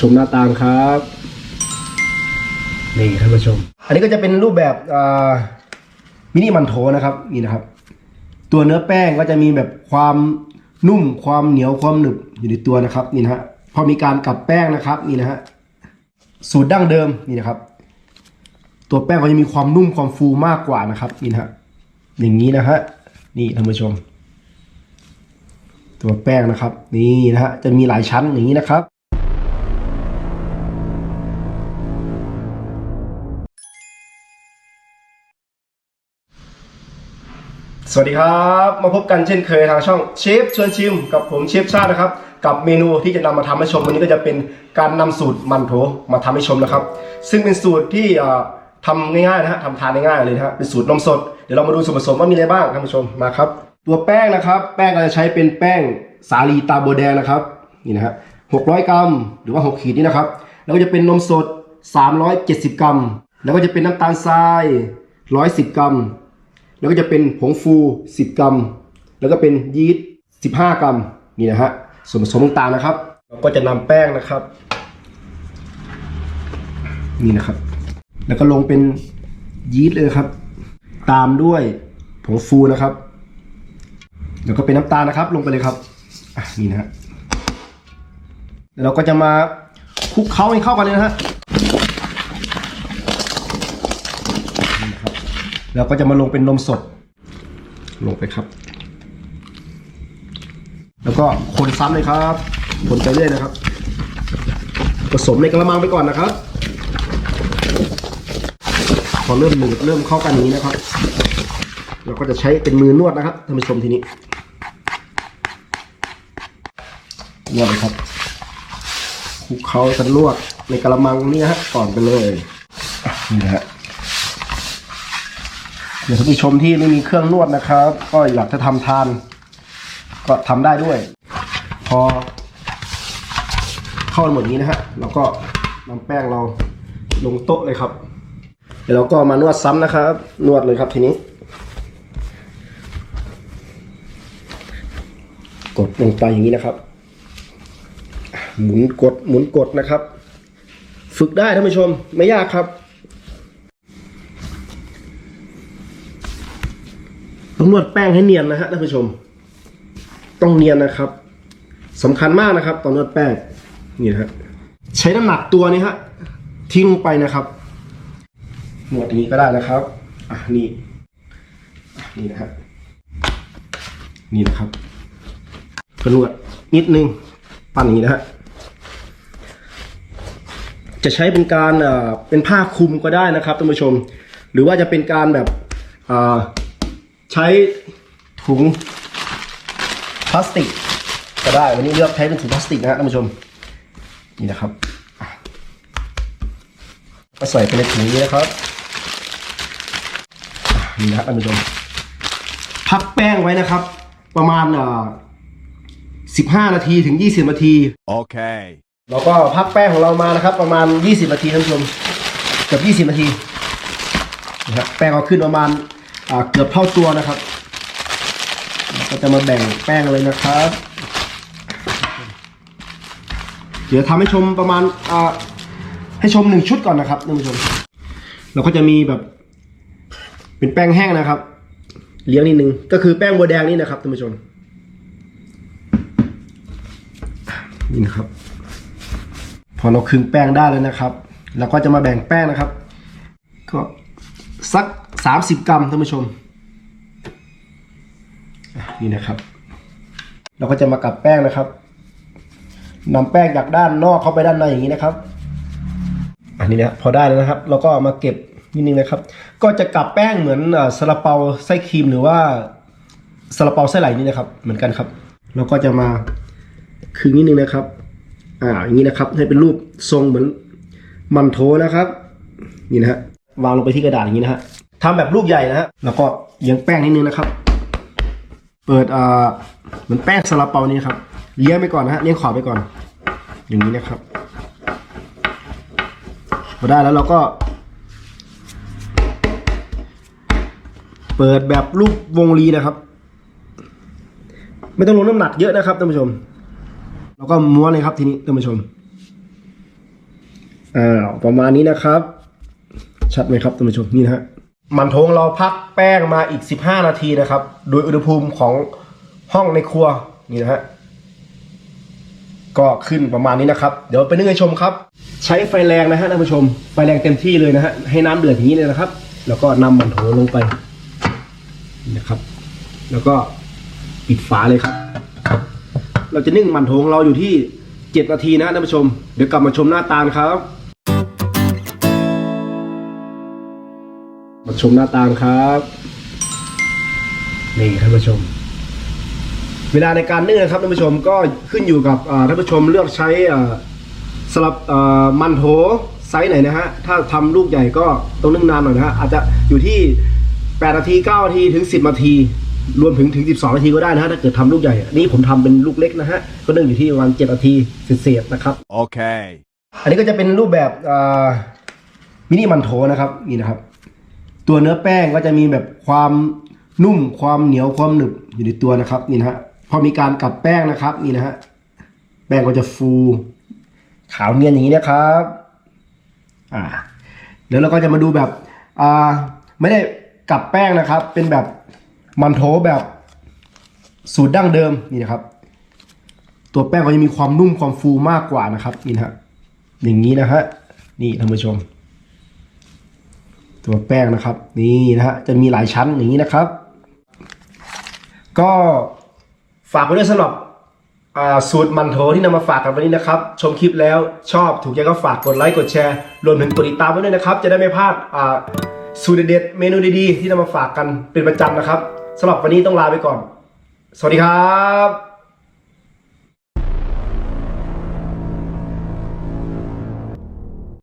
ชมหน้าตามครับ นี่ท่านผู้ชม อันนี้ก็จะเป็นรูปแบบมินิมันโถนะครับนี่นะครับ ตัวเนื้อแป้งก็จะมีแบบความนุ่มความเหนียวความหนึบอยู่ในตัวนะครับนี่นะฮะพอมีการกลับแป้งนะครับนี่นะฮะสูตรดั้งเดิมนี่นะครับ ตัวแป้งก็จะมีความนุ่มความฟูมากกว่านะครับนี่นะฮะอย่างนี้นะฮะนี่ท่านผู้ชม ตัวแป้งนะครับ นี่นะฮะจะมีหลายชั้นอย่างนี้นะครับ สวัสดีครับ มาพบกันเช่นเคยทางช่องเชฟชวนชิม กับผมเชฟชาตินะครับ กับเมนูที่จะนำมาทำให้ชมวันนี้ก็จะเป็นการนำสูตรมันโถมาทำให้ชมนะครับ ซึ่งเป็นสูตรที่เอ่อทำง่ายๆนะฮะทำทานง่ายๆเลยนะฮะเป็นสูตรนมสดเดี๋ยวเรามาดูส่วนผสมว่ามีอะไรบ้างท่านผู้ชมมาครับ ตัวแป้งนะครับ แป้งเราจะใช้เป็นแป้งสาลีตาโบวแดงนะครับนี่นะฮะ600กรัม หรือว่า6ขีดนี่นะครับ แล้วก็จะเป็นนมสด370กรัม แล้วก็จะเป็นน้ำตาลทราย110กรัม แล้วก็จะเป็นผงฟู 10 กรัม แล้วก็เป็นยีสต์15 กรัมนี่นะฮะส่วนผสมต่างๆนะครับ เราก็จะนำแป้งนะครับ นี่นะครับ แล้วก็ลงเป็นยีสต์เลยครับ ตามด้วยผงฟูนะครับ แล้วก็เป็นน้ำตาลนะครับ ลงไปเลยครับนี่นะฮะแล้วเราก็จะมาคลุกเคล้าให้เข้ากันเลยนะฮะ แล้วก็จะมาลงเป็นนมสด ลงไปครับ แล้วก็คนซ้ำเลยครับ คนไปเรื่อยนะครับ ผสมในกระมังไปก่อนนะครับ พอเริ่มหนืดเริ่มเข้ากันนี้นะครับ เราก็จะใช้เป็นมือนวดนะครับท่านผู้ชมทีนี้นวดเลยครับคลุกเคล้ากันนวดในกระมังนี่ฮะก่อนไปเลยนี่นะฮะ เดี๋ยวท่านผู้ชมที่ไม่มีเครื่องนวดนะครับ ก็อยากจะทำทาน ก็ทำได้ด้วย พอ เข้าหมดนี้นะฮะเราก็นำแป้งเราลงโต๊ะเลยครับ เดี๋ยวเราก็มานวดซ้ำนะครับ นวดเลยครับทีนี้ กดลงไปอย่างนี้นะครับ หมุนกดหมุนกดนะครับ ฝึกได้ท่านผู้ชมไม่ยากครับ ต้องนวดแป้งให้เนียนนะฮะท่านผู้ชม ต้องเนียนนะครับสำคัญมากนะครับ ตอนนวดแป้งนี่นะฮะใช้น้ำหนักตัวนี้ฮะทิ้งไปนะครับนวดนี้ก็ได้นะครับอะนี่นี่นะฮะนี่นะครับก็นวดนิดนึงปั้นอย่างนี้นะฮะจะใช้เป็นการเอ่อเป็นผ้าคลุมก็ได้นะครับท่านผู้ชม หรือว่าจะเป็นการแบบอ่อ ใช้ถุงพลาสติก ก็ได้ วันนี้เลือกใช้เป็นถุงพลาสติกนะฮะท่านผู้ชม นี่นะครับอะก็ใส่ไปในถุงนี้นะครับอะนี่นะครับท่านผู้ชม พักแป้งไว้นะครับ ประมาณอ่าสิบห้านาทีถึงยี่สิบนาที Okay. เราก็พักแป้งของเรามานะครับ ประมาณ20นาทีท่านผู้ชมเกือบ20นาทีนะครับแป้งเอาขึ้นประมาณอ่า เกือบเท่าตัวนะครับ ก็จะมาแบ่งแป้งเลยนะครับ เดี๋ยวทำให้ชมประมาณให้ชมหนึ่งชุดก่อนนะครับท่านผู้ชม เราก็จะมีแบบ เป็นแป้งแห้งนะครับ เลี้ยงนิดนึงก็คือแป้งบัวแดงนี่นะครับท่านผู้ชมนี่นะครับ พอเราคึงแป้งได้แล้วนะครับเราก็จะมาแบ่งแป้งนะครับ ก็สัก สามสิบกรัมท่านผู้ชม นี่นะครับ เราก็จะมากลับแป้งนะครับนำแป้งจากด้านนอกเข้าไปด้านในอย่างนี้นะครับ อันนี้นะพอได้แล้วนะครับ เราก็มาเก็บนิดนึงนะครับ ก็จะกลับแป้งเหมือนอ่อซาลาเปาไส้ครีมหรือว่าซาลาเปาไส้ไหลนี่นะครับ เหมือนกันครับ เราก็จะมาคึงนิดนึงนะครับอ่าอย่างนี้นะครับ ให้เป็นรูปทรงเหมือนมันโถนะครับ นี่นะฮะวางลงไปที่กระดาษอย่างนี้นะฮะ ทำแบบลูกใหญ่นะฮะแล้วก็เลี้ยงแป้งนิดนึงนะครับ เปิดอ่าเหมือนแป้งซาลาเปานี่ครับเลี้ยงไปก่อนนะฮะเลี้ยงขอบไปก่อน อย่างนี้นะครับพอได้แล้วเราก็ เปิดแบบรูปวงรีนะครับ ไม่ต้องลงน้ำหนักเยอะนะครับท่านผู้ชม แล้วก็ม้วนเลยครับทีนี้ท่านผู้ชมอ้าประมาณนี้นะครับ ชัดไหมครับท่านผู้ชมนี่นะฮะ มันโถงเราพักแป้งมาอีก 15 นาทีนะครับ โดยอุณหภูมิของห้องในครัวนี่นะฮะก็ขึ้นประมาณนี้นะครับ เดี๋ยวไปนึ่งให้ชมครับ ใช้ไฟแรงนะฮะท่านผู้ชม ไฟแรงเต็มที่เลยนะฮะให้น้ำเดือดอย่างนี้เลยนะครับ แล้วก็นำมันโถลงไปนี่นะครับ แล้วก็ปิดฝาเลยครับ เราจะนึ่งมันโถของเราอยู่ที่ 7 นาทีนะท่านผู้ชม เดี๋ยวกลับมาชมหน้าตาลครับ มาชมหน้าตาลครับ นี่ท่านผู้ชม เวลาในการนึ่งนะครับท่านผู้ชมก็ขึ้นอยู่กับอ่าท่านผู้ชมเลือกใช้อ่าสำหรับอ่ามันโถไซส์ไหนนะฮะ ถ้าทำลูกใหญ่ก็ต้องนึ่งนานหน่อยนะฮะ อาจจะอยู่ที่ 8 นาที 9 นาที ถึง 10 นาที รวมถึงถึง 12 นาทีก็ได้นะฮะ ถ้าเกิดทำลูกใหญ่อันนี้ผมทำเป็นลูกเล็กนะฮะ ก็นึ่งอยู่ที่ประมาณ7นาทีเศษๆนะครับ Okay. อันนี้ก็จะเป็นรูปแบบอ่ามินิมันโถนะครับ นี่นะครับ ตัวเนื้อแป้งก็จะมีแบบความนุ่มความเหนียวความหนึบอยู่ในตัวนะครับนี่นะฮะพอมีการกลับแป้งนะครับนี่นะฮะแป้งก็จะฟู ขาวเนียนอย่างนี้นะครับอ่าเดี๋ยวเราก็จะมาดูแบบอ่าไม่ได้กลับแป้งนะครับ เป็นแบบมันโถแบบสูตรดั้งเดิมนี่นะครับ ตัวแป้งก็จะมีความนุ่มความฟูมากกว่านะครับนี่นะฮะอย่างนี้นะฮะนี่ท่านผู้ชม ตัวแป้งนะครับ นี่นะฮะจะมีหลายชั้นอย่างนี้นะครับ ก็ฝากไว้ด้วยสำหรับสูตรมันโถที่นำมาฝากกันวันนี้นะครับ ชมคลิปแล้วชอบถูกใจก็ฝากกดไลค์กดแชร์รวมถึงกดติดตามไว้ด้วยนะครับ จะได้ไม่พลาดสูตรเด็ดเมนูดีๆ ที่นำมาฝากกันเป็นประจำนะครับสำหรับวันนี้ต้องลาไปก่อน สวัสดีครับ